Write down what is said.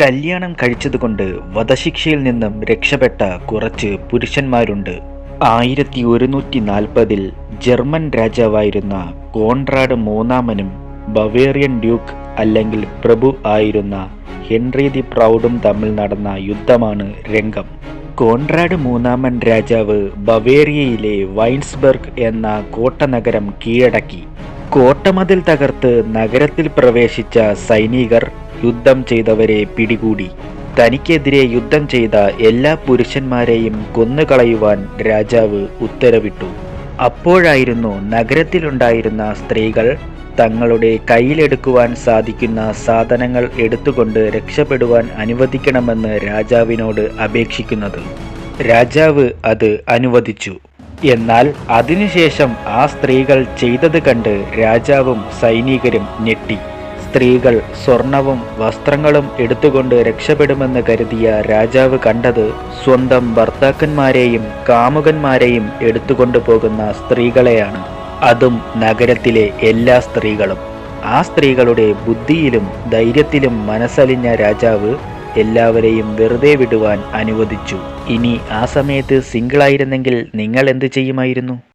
കല്യാണം കഴിച്ചതുകൊണ്ട് വധശിക്ഷയിൽ നിന്നും രക്ഷപ്പെട്ട കുറച്ച് പുരുഷന്മാരുണ്ട്. ആയിരത്തി ഒരുന്നൂറ്റി നാൽപ്പതിൽ ജർമ്മൻ രാജാവായിരുന്ന കോൺറാഡ് മൂന്നാമനും ബവേറിയൻ ഡ്യൂക്ക് അല്ലെങ്കിൽ പ്രഭു ആയിരുന്ന ഹെൻറി ദി പ്രൗഡും തമ്മിൽ നടന്ന യുദ്ധമാണ് രംഗം. കോൺറാഡ് മൂന്നാമൻ രാജാവ് ബവേറിയയിലെ വൈൻസ്ബർഗ് എന്ന കോട്ടനഗരം കീഴടക്കി. കോട്ടമതിൽ തകർത്ത് നഗരത്തിൽ പ്രവേശിച്ച സൈനികർ യുദ്ധം ചെയ്തവരെ പിടികൂടി. തനിക്കെതിരെ യുദ്ധം ചെയ്ത എല്ലാ പുരുഷന്മാരെയും കൊന്നുകളയുവാൻ രാജാവ് ഉത്തരവിട്ടു. അപ്പോഴായിരുന്നു നഗരത്തിലുണ്ടായിരുന്ന സ്ത്രീകൾ തങ്ങളുടെ കയ്യിലെടുക്കുവാൻ സാധിക്കുന്ന സാധനങ്ങൾ എടുത്തുകൊണ്ട് രക്ഷപ്പെടുവാൻ അനുവദിക്കണമെന്ന് രാജാവിനോട് അപേക്ഷിക്കുന്നത്. രാജാവ് അത് അനുവദിച്ചു. എന്നാൽ അതിനുശേഷം ആ സ്ത്രീകൾ ചെയ്തത് കണ്ട് രാജാവും സൈനികരും ഞെട്ടി. സ്ത്രീകൾ സ്വർണവും വസ്ത്രങ്ങളും എടുത്തുകൊണ്ട് രക്ഷപ്പെടുമെന്ന് കരുതിയ രാജാവ് കണ്ടത് സ്വന്തം ഭർത്താക്കന്മാരെയും കാമുകന്മാരെയും എടുത്തുകൊണ്ടു പോകുന്ന സ്ത്രീകളെയാണ്. അതും നഗരത്തിലെ എല്ലാ സ്ത്രീകളും. ആ സ്ത്രീകളുടെ ബുദ്ധിയിലും ധൈര്യത്തിലും മനസ്സലിഞ്ഞ രാജാവ് എല്ലാവരെയും വെറുതെ വിടുവാൻ അനുവദിച്ചു. ഇനി ആ സമയത്ത് സിംഗിളായിരുന്നെങ്കിൽ നിങ്ങൾ എന്ത് ചെയ്യുമായിരുന്നു?